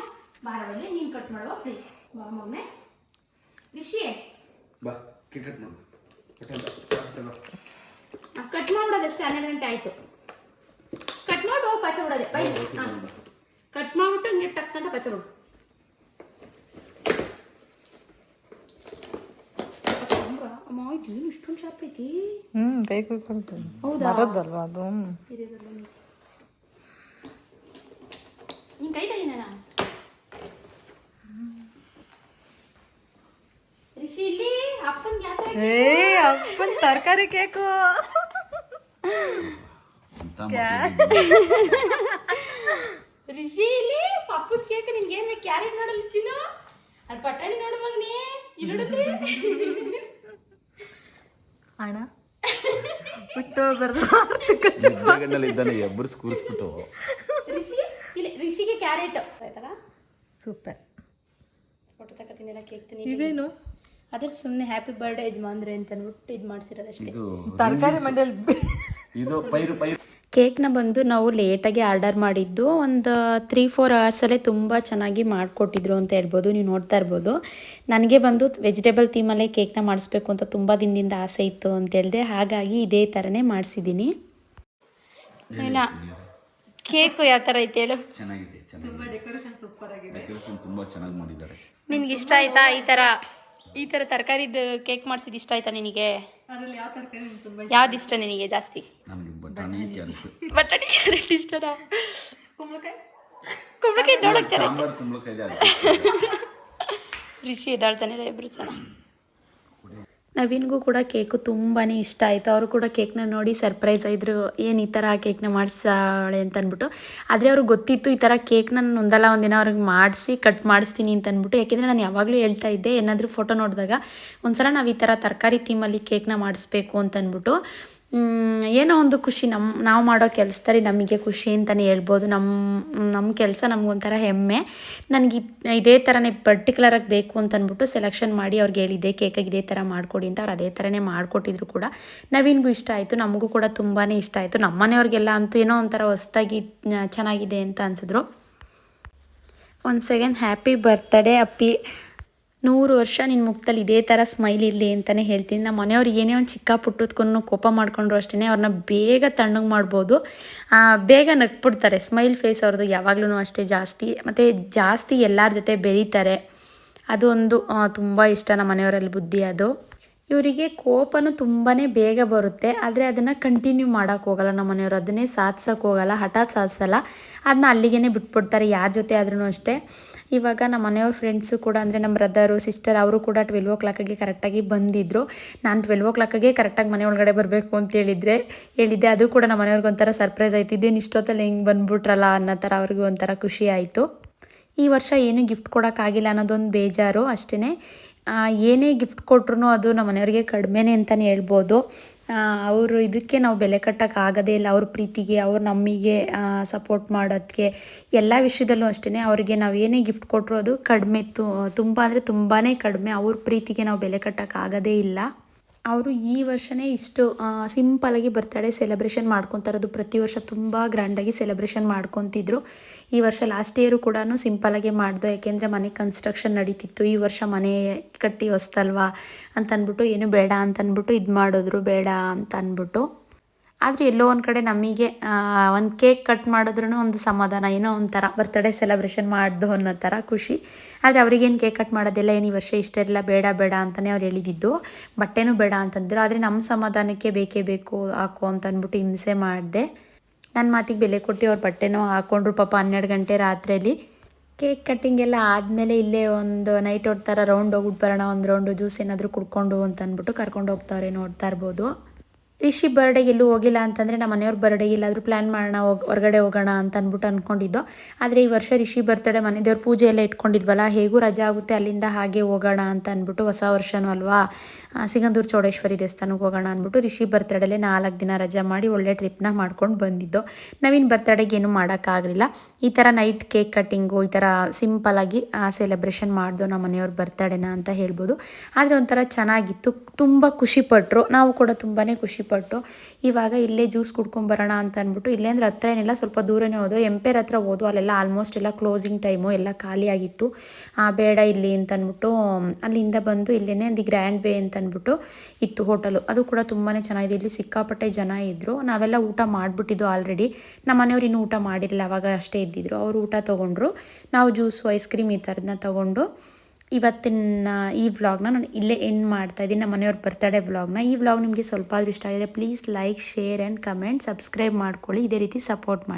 ಬಾರವಲ್ಲಿ ನೀನ್ ಕಟ್ ಮಾಡುವ ಪ್ಲೀಸ್ ಬಾ ಮೊಮ್ಮೆ ರಿಷಿ. ಬಾ ಕೇಕ್ ಕಟ್ ಮಾಡು. ಮಾಡ್ಬಿಡೋದಷ್ಟೇ ಹನ್ನೆರಡು ಗಂಟೆ ಆಯ್ತು. ಕಟ್ ಮಾಡಿ ಹೋಗಿ ಪಚ ಬಿಡೋದೆ ಬೈ. ಕಟ್ ಮಾಡ್ಬಿಟ್ಟು ಹಿಂಗೆ ಟಕ್ ಅಂತ ಪಚ ಬಿಡು ಅಮ್ಮ ಏನು ಇಷ್ಟೊಂದು ಶಾಪ್ ಐತಿ? ಹ್ಮ್ ಬೇಕು ಹೌದಾ? ಬರೋದಲ್ವಾ ಅದು? ನಿನ್ ಕೈ ತೆಗಿನ ರಿಷಿ ಇಲ್ಲಿ ಅಪ್ಪನ್ ಯಾಕೆ ಏ ಅಪ್ಪನ್ ತರಕಾರಿ ಕೇಕು. ರಿಷಿ ಇಲ್ಲಿ ಪಪ್ಪದ ಕೇಕ್ ನಿನ್ಗೆ ಏನ್ ಬೇಕು? ಕ್ಯಾರೆಟ್ ನೋಡಲ್ಲ ಚಿನ್ನು? ಅಲ್ಲಿ ಪಟಾಣಿ ನೋಡು ನೀ ಇಲ್ಲೋಡಕ್ಕೆ ಅಣ್ಣ. ಬಿಟ್ಟು ಬರ್ದು ಇದ್ದಾನೆ ಎಬ್ಬರ್ಸ್ ಕೂರಿಸ್ಬಿಟ್ಟು ರಿಷಿ ಇಲ್ಲಿ ರಿಷಿಗೆ ಕ್ಯಾರೆಟ್. ಆಯ್ತಲ್ಲ? ಸೂಪರ್. ಫೋಟೋ ತಗೋತೀನಿಲ್ಲ ಕೇಕ್ ತಿನ್ನಿ. ಇದೇನು ಅದ್ರ ಸುಮ್ಮನೆ ಹ್ಯಾಪಿ ಬರ್ಡೇ ಯಜಮಾನ್ರೆ ಅಂತ ಅಂದ್ಬಿಟ್ಟು ಇದು ಮಾಡ್ಸಿರೋದಷ್ಟೇ. ಇದು ತರಕಾರಿ ಮಂಡಿಯಲ್ಲಿ ಇದು ಪೈರು ಪೈರು. ಕೇಕ್ನ ಬಂದು ನಾವು ಲೇಟಾಗಿ ಆರ್ಡರ್ ಮಾಡಿದ್ದು ಒಂದು ತ್ರೀ ಫೋರ್ ಅವರ್ಸಲ್ಲೇ ತುಂಬ ಚೆನ್ನಾಗಿ ಮಾಡಿಕೊಟ್ಟಿದ್ರು ಅಂತ ಹೇಳ್ಬೋದು ನೀವು ನೋಡ್ತಾ ಇರ್ಬೋದು. ನನಗೆ ಬಂದು ವೆಜಿಟೇಬಲ್ ಥೀಮಲ್ಲೇ ಕೇಕ್ನ ಮಾಡಿಸ್ಬೇಕು ಅಂತ ತುಂಬ ದಿನದಿಂದ ಆಸೆ ಇತ್ತು ಅಂತ ಹೇಳಿದೆ ಹಾಗಾಗಿ ಇದೇ ಥರನೇ ಮಾಡಿಸಿದ್ದೀನಿ. ಕೇಕು ಯಾವ ಥರ ಐತೆ ಹೇಳು. ಚೆನ್ನಾಗಿದೆ ಡೆಕೋರೇಷನ್ ಸೂಪರ್ ಆಗಿದೆ. ಡೆಕೋರೇಷನ್ ತುಂಬಾ ಚೆನ್ನಾಗಿ ಮಾಡಿದ್ದಾರೆ. ನಿನ್ಗೆ ಇಷ್ಟ ಆಯ್ತಾ ಈ ಥರ? ಈ ಥರ ತರಕಾರಿದು ಕೇಕ್ ಮಾಡಿಸಿದ್ದು ಇಷ್ಟ ಆಯ್ತಾ ನಿನಗೆ? ಅದ್ರಲ್ಲಿ ಯಾವ ತರಕಾರಿ ನಿಮ್ಗೆ ತುಂಬಾ ಯಾವ್ದು ಇಷ್ಟ ನಿನಗೆ ಜಾಸ್ತಿ? ನನಗೆ ಬಟಾಣಿ ಕ್ಯಾರೆಟ್. ಬಟಾಣಿ ಕ್ಯಾರೆಟ್ ಇಷ್ಟನಾ? ಕುಂಬಳಕಾಯಿ? ಕುಂಬಳಕಾಯಿ ನೋಡಕ್ ಚೆನ್ನಾಗಿ ಸಾಂಬಾರ್ ಕುಂಬಳಕಾಯಿ ಇದೆ ರಿಷಿ ಎದ್ದಾಳ್ತಾನೆ ಇಬ್ರು ಸಲ ನವೀನ್ಗೂ ಕೂಡ ಕೇಕು ತುಂಬಾ ಇಷ್ಟ ಆಯಿತು. ಅವರು ಕೂಡ ಕೇಕ್ನ ನೋಡಿ ಸರ್ಪ್ರೈಸ್ ಆಯಿದ್ರು ಏನು ಈ ಥರ ಕೇಕ್ನ ಮಾಡಿಸಾಳೆ ಅಂತ ಅಂದ್ಬಿಟ್ಟು ಆದರೆ ಅವ್ರಿಗೆ ಗೊತ್ತಿತ್ತು ಈ ಥರ ಕೇಕ್ನ ನಾನು ಒಂದಲ್ಲ ಒಂದಿನ ಅವ್ರಿಗೆ ಮಾಡಿಸಿ ಕಟ್ ಮಾಡಿಸ್ತೀನಿ ಅಂತನ್ಬಿಟ್ಟು. ಯಾಕೆಂದರೆ ನಾನು ಯಾವಾಗಲೂ ಹೇಳ್ತಾ ಇದ್ದೆ ಏನಾದರೂ ಫೋಟೋ ನೋಡಿದಾಗ ಒಂದ್ಸಲ ನಾವು ಈ ಥರ ತರಕಾರಿ ಥೀಮಲ್ಲಿ ಕೇಕ್ನ ಮಾಡಿಸ್ಬೇಕು ಅಂತ ಅಂದ್ಬಿಟ್ಟು ಮ್, ಏನೋ ಒಂದು ಖುಷಿ ನಮ್ಮ ನಾವು ಮಾಡೋ ಕೆಲಸದಲ್ಲಿ ನಮಗೆ ಖುಷಿ ಅಂತಲೇ ಹೇಳ್ಬೋದು. ನಮ್ಮ ನಮ್ಮ ಕೆಲಸ ನಮಗೊಂಥರ ಹೆಮ್ಮೆ. ನನಗೆ ಇದ್- ಥರನೇ ಪರ್ಟಿಕ್ಯುಲರಾಗಿ ಬೇಕು ಅಂತ ಅಂದ್ಬಿಟ್ಟು ಸೆಲೆಕ್ಷನ್ ಮಾಡಿ ಅವ್ರಿಗೆ ಹೇಳಿದ್ದೆ ಕೇಕಾಗಿ ಇದೇ ಥರ ಮಾಡಿಕೊಡಿ ಅಂತ ಅವ್ರು ಅದೇ ಥರನೇ ಮಾಡಿಕೊಟ್ಟಿದ್ರು ಕೂಡ. ನವೀನ್ಗೂ ಇಷ್ಟ ಆಯಿತು, ನಮಗೂ ಕೂಡ ತುಂಬಾ ಇಷ್ಟ ಆಯಿತು. ನಮ್ಮ ಮನೆಯವ್ರಿಗೆಲ್ಲ ಅಂತೂ ಏನೋ ಒಂಥರ ಹೊಸ್ದಾಗಿ ಚೆನ್ನಾಗಿದೆ ಅಂತ ಅನಿಸಿದ್ರು. ಒಂದು ಸೆಕೆಂಡ್ ಹ್ಯಾಪಿ ಬರ್ತಡೇ ಅಪ್ಪಿ. ನೂರು ವರ್ಷ ನಿನ್ನ ಮುಖದಲ್ಲಿ ಇದೇ ಥರ ಸ್ಮೈಲ್ ಇರಲಿ ಅಂತಲೇ ಹೇಳ್ತೀನಿ. ನಮ್ಮ ಮನೆಯವ್ರು ಏನೇ ಒಂದು ಚಿಕ್ಕ ಪುಟ್ಟದ್ಕೊಂಡು ಕೋಪ ಮಾಡ್ಕೊಂಡ್ರು ಅಷ್ಟೇ ಅವ್ರನ್ನ ಬೇಗ ತಣ್ಣಗೆ ಮಾಡ್ಬೋದು. ಬೇಗ ನಗ್ಬಿಡ್ತಾರೆ. ಸ್ಮೈಲ್ ಫೇಸ್ ಅವ್ರದ್ದು ಯಾವಾಗಲೂ ಅಷ್ಟೇ ಜಾಸ್ತಿ. ಮತ್ತು ಜಾಸ್ತಿ ಎಲ್ಲರ ಜೊತೆ ಬೆರೀತಾರೆ. ಅದು ಒಂದು ತುಂಬ ಇಷ್ಟ ನಮ್ಮ ಮನೆಯವರಲ್ಲಿ ಬುದ್ಧಿ ಅದು. ಇವರಿಗೆ ಕೋಪನೂ ತುಂಬಾ ಬೇಗ ಬರುತ್ತೆ. ಆದರೆ ಅದನ್ನು ಕಂಟಿನ್ಯೂ ಮಾಡೋಕ್ಕೆ ಹೋಗಲ್ಲ ನಮ್ಮ ಮನೆಯವರು. ಅದನ್ನೇ ಸಾಧಿಸೋಕೆ ಹೋಗಲ್ಲ, ಹಠಾತ್ ಸಾಧಿಸಲ್ಲ. ಅದನ್ನ ಅಲ್ಲಿಗೆ ಬಿಟ್ಬಿಡ್ತಾರೆ ಯಾರ ಜೊತೆ ಆದ್ರೂ ಅಷ್ಟೇ. ಇವಾಗ ನಮ್ಮ ಮನೆಯವ್ರ ಫ್ರೆಂಡ್ಸು ಕೂಡ ಅಂದರೆ ನಮ್ಮ ಬ್ರದರು ಸಿಸ್ಟರ್ ಅವರು ಕೂಡ ಟ್ವೆಲ್ವ್ ಓ ಕ್ಲಾಕಿಗೆ ಕರೆಕ್ಟಾಗಿ ಬಂದಿದ್ದರು ನಾನು ಟ್ವೆಲ್ವ್ ಓ ಕ್ಲಾಕಿಗೆ ಕರೆಕ್ಟಾಗಿ ಮನೆ ಒಳಗಡೆ ಬರಬೇಕು ಅಂತ ಹೇಳಿದರೆ, ಹೇಳಿದ್ದೆ. ಅದು ಕೂಡ ನಮ್ಮ ಮನೆಯವ್ರಿಗೆ ಒಂಥರ ಸರ್ಪ್ರೈಸ್ ಆಯ್ತು. ಇದೇನು ಇಷ್ಟೊತ್ತಲ್ಲಿ ಹೆಂಗೆ ಬಂದ್ಬಿಟ್ರಲ್ಲ ಅನ್ನೋ ಥರ ಅವ್ರಿಗೂ ಒಂಥರ ಖುಷಿ ಆಯಿತು. ಈ ವರ್ಷ ಏನೂ ಗಿಫ್ಟ್ ಕೊಡೋಕ್ಕಾಗಿಲ್ಲ ಅನ್ನೋದೊಂದು ಬೇಜಾರು ಅಷ್ಟೇ ಏನೇ ಗಿಫ್ಟ್ ಕೊಟ್ರು ಅದು ನಮ್ಮ ಮನೆಯವ್ರಿಗೆ ಕಡಿಮೆನೇ ಅಂತಲೇ ಹೇಳ್ಬೋದು. ಅವರು ಇದಕ್ಕೆ ನಾವು ಬೆಲೆ ಕಟ್ಟೋಕ್ಕಾಗೋದೇ ಇಲ್ಲ. ಅವ್ರ ಪ್ರೀತಿಗೆ, ಅವ್ರು ನಮಗೆ ಸಪೋರ್ಟ್ ಮಾಡೋದಕ್ಕೆ ಎಲ್ಲ ವಿಷಯದಲ್ಲೂ ಅಷ್ಟೇ ಅವರಿಗೆ ನಾವು ಏನೇ ಗಿಫ್ಟ್ ಕೊಟ್ಟರು ಅದು ಕಡಿಮೆ ತುಂಬ ಅಂದರೆ ತುಂಬಾ ಕಡಿಮೆ. ಅವ್ರ ಪ್ರೀತಿಗೆ ನಾವು ಬೆಲೆ ಕಟ್ಟೋಕ್ಕಾಗೋದೇ ಇಲ್ಲ. ಅವರು ಈ ವರ್ಷವೇ ಇಷ್ಟು ಸಿಂಪಲಾಗಿ ಬರ್ತಡೇ ಸೆಲೆಬ್ರೇಷನ್ ಇರೋದು. ಪ್ರತಿ ವರ್ಷ ತುಂಬ ಗ್ರ್ಯಾಂಡಾಗಿ ಸೆಲೆಬ್ರೇಷನ್ ಮಾಡ್ಕೊತಿದ್ರು. ಈ ವರ್ಷ ಲಾಸ್ಟ್ ಇಯರು ಕೂಡ ಸಿಂಪಲಾಗೆ ಮಾಡ್ದು. ಯಾಕೆಂದರೆ ಮನೆ ಕನ್ಸ್ಟ್ರಕ್ಷನ್ ನಡೀತಿತ್ತು. ಈ ವರ್ಷ ಮನೆ ಕಟ್ಟಿ ಹೊಸ್ತಲ್ವಾ ಅಂತ ಅಂದ್ಬಿಟ್ಟು ಏನು ಬೇಡ ಅಂತ ಅಂದ್ಬಿಟ್ಟು ಇದು ಮಾಡಿದ್ರು. ಬೇಡ ಅಂತ ಅಂದ್ಬಿಟ್ಟು ಆದರೆ ಎಲ್ಲೋ ಒಂದು ಕಡೆ ನಮಗೆ ಒಂದು ಕೇಕ್ ಕಟ್ ಮಾಡಿದ್ರೂ ಒಂದು ಸಮಾಧಾನ, ಏನೋ ಒಂಥರ ಬರ್ತಡೇ ಸೆಲೆಬ್ರೇಷನ್ ಮಾಡ್ದು ಅನ್ನೋ ಥರ ಖುಷಿ. ಆದರೆ ಅವ್ರಿಗೇನು ಕೇಕ್ ಕಟ್ ಮಾಡೋದಿಲ್ಲ ಏನು ಈ ವರ್ಷ ಇಷ್ಟೆಲ್ಲ ಬೇಡ ಬೇಡ ಅಂತಲೇ ಅವ್ರು ಹೇಳಿದ್ದು. ಬಟ್ಟೆನೂ ಬೇಡ ಅಂತಂದರು. ಆದರೆ ನಮ್ಮ ಸಮಾಧಾನಕ್ಕೆ ಬೇಕೇ ಬೇಕು, ಹಾಕು ಅಂತ ಅಂದ್ಬಿಟ್ಟು ಹಿಂಸೆ ಮಾಡಿದೆ. ನನ್ನ ಮಾತಿಗೆ ಬೆಲೆ ಕೊಟ್ಟು ಅವ್ರ ಬಟ್ಟೆನೂ ಹಾಕ್ಕೊಂಡ್ರು ಪಾಪ ಹನ್ನೆರಡು ಗಂಟೆ ರಾತ್ರಿಯಲ್ಲಿ. ಕೇಕ್ ಕಟ್ಟಿಂಗ್ ಎಲ್ಲ ಆದಮೇಲೆ ಇಲ್ಲೇ ಒಂದು ನೈಟ್ ಥರ ರೌಂಡ್ ಹೋಗ್ಬಿಟ್ಟು ಬರೋಣ, ಒಂದು ರೌಂಡು ಜ್ಯೂಸ್ ಏನಾದರೂ ಕುಡ್ಕೊಂಡು ಅಂತ ಅಂದ್ಬಿಟ್ಟು ಕರ್ಕೊಂಡು ಹೋಗ್ತಾವ್ರೆ ನೋಡ್ತಾ ಇರ್ಬೋದು. ರಿಷಿ ಬರ್ಡೇಗೆ ಎಲ್ಲೂ ಹೋಗಿಲ್ಲ ಅಂತಂದರೆ ನಮ್ಮ ಮನೆಯವ್ರ ಬರ್ಡೇ ಎಲ್ಲಾದರೂ ಪ್ಲ್ಯಾನ್ ಮಾಡೋಣ, ಹೋಗಿ, ಹೊರಗಡೆ ಹೋಗೋಣ ಅಂತ ಅಂದ್ಬಿಟ್ಟು ಅಂದ್ಕೊಂಡಿದ್ದೋ ಆದರೆ ಈ ವರ್ಷ ರಿಷಿ ಬರ್ತಡೆ ಮನೆ ದೇವ್ರ ಪೂಜೆ ಎಲ್ಲ ಇಟ್ಕೊಂಡಿದ್ವಲ್ಲ, ಹೇಗೂ ರಜೆ ಆಗುತ್ತೆ ಅಲ್ಲಿಂದ ಹಾಗೆ ಹೋಗೋಣ ಅಂತ ಅಂದ್ಬಿಟ್ಟು ಹೊಸ ವರ್ಷನೂ ಅಲ್ವಾ? ಸಿಗಂದೂರು ಚೌಡೇಶ್ವರಿ ದೇವಸ್ಥಾನಕ್ಕೆ ಹೋಗೋಣ ಅಂದ್ಬಿಟ್ಟು ರಿಷಿ ಬರ್ತಡೇಲೆ ನಾಲ್ಕು ದಿನ ರಜೆ ಮಾಡಿ ಒಳ್ಳೆ ಟ್ರಿಪ್ನ ಮಾಡ್ಕೊಂಡು ಬಂದಿದ್ದೋ. ನವೀನ್ ಬರ್ತಡೇಗೆ ಏನೂ ಮಾಡೋಕ್ಕಾಗಲಿಲ್ಲ. ಈ ಥರ ನೈಟ್ ಕೇಕ್ ಕಟ್ಟಿಂಗು ಈ ಥರ ಸಿಂಪಲಾಗಿ ಸೆಲೆಬ್ರೇಷನ್ ಮಾಡಿದೋ ನಮ್ಮ ಮನೆಯವ್ರ ಬರ್ತಡೇನ ಅಂತ ಹೇಳ್ಬೋದು. ಆದರೆ ಒಂಥರ ಚೆನ್ನಾಗಿತ್ತು, ತುಂಬ ಖುಷಿಪಟ್ಟರು ನಾವು ಕೂಡ ತುಂಬಾ ಖುಷಿಪಟ್ಟು ಇವಾಗ ಇಲ್ಲೇ ಜ್ಯೂಸ್ ಕುಡ್ಕೊಂಬರೋಣ ಅಂತ ಅಂದ್ಬಿಟ್ಟು ಇಲ್ಲೇ ಅಂದ್ರೆ ಹತ್ರ ಏನಿಲ್ಲ, ಸ್ವಲ್ಪ ದೂರನೇ ಹೋದೋ. ಎಂಪೇರ್ ಹತ್ರ ಹೋದೋ, ಅಲ್ಲೆಲ್ಲ ಆಲ್ಮೋಸ್ಟ್ ಎಲ್ಲ ಕ್ಲೋಸಿಂಗ್ ಟೈಮು ಎಲ್ಲ ಖಾಲಿಯಾಗಿತ್ತು ಬೇಡ ಇಲ್ಲಿ ಅಂತ ಅಂದ್ಬಿಟ್ಟು ಅಲ್ಲಿಂದ ಬಂದು ಇಲ್ಲೇ ದಿ ಗ್ರ್ಯಾಂಡ್ ವೇ ಅಂತ ಅಂದ್ಬಿಟ್ಟು ಇತ್ತು ಹೋಟೆಲು ಅದು ಕೂಡ ತುಂಬಾ ಚೆನ್ನಾಗಿದೆ. ಇಲ್ಲಿ ಸಿಕ್ಕಾಪಟ್ಟೆ ಜನ ಇದ್ದರು ನಾವೆಲ್ಲ ಊಟ ಮಾಡಿಬಿಟ್ಟಿದ್ದು ಆಲ್ರೆಡಿ ನಮ್ಮ ಮನೆಯವ್ರು ಇನ್ನೂ ಊಟ ಮಾಡಿರಲಿಲ್ಲ, ಅವಾಗ ಅಷ್ಟೇ ಇದ್ದಿದ್ರು. ಅವರು ಊಟ ತೊಗೊಂಡ್ರು. ನಾವು ಜ್ಯೂಸು ಐಸ್ ಕ್ರೀಮ್ ಈ ಥರದನ್ನ ತೊಗೊಂಡು ಇವತ್ತಿನ ಈ ವ್ಲಾಗ್ನ ನಾನು ಇಲ್ಲೇ ಎಂಡ್ ಮಾಡ್ತಾ ಇದ್ದೀನಿ. ನಮ್ಮ ಮನೆಯವ್ರ ಬರ್ತಡೇ ವ್ಲಾಗ್ನ ಈ ವ್ಲಾಗ್ ನಿಮಗೆ ಸ್ವಲ್ಪ ಆದರೂ ಇಷ್ಟ ಆಗಿದೆ please like share and comment subscribe ಮಾಡ್ಕೊಳ್ಳಿ. ಇದೇ ರೀತಿ ಸಪೋರ್ಟ್ ಮಾಡಿ.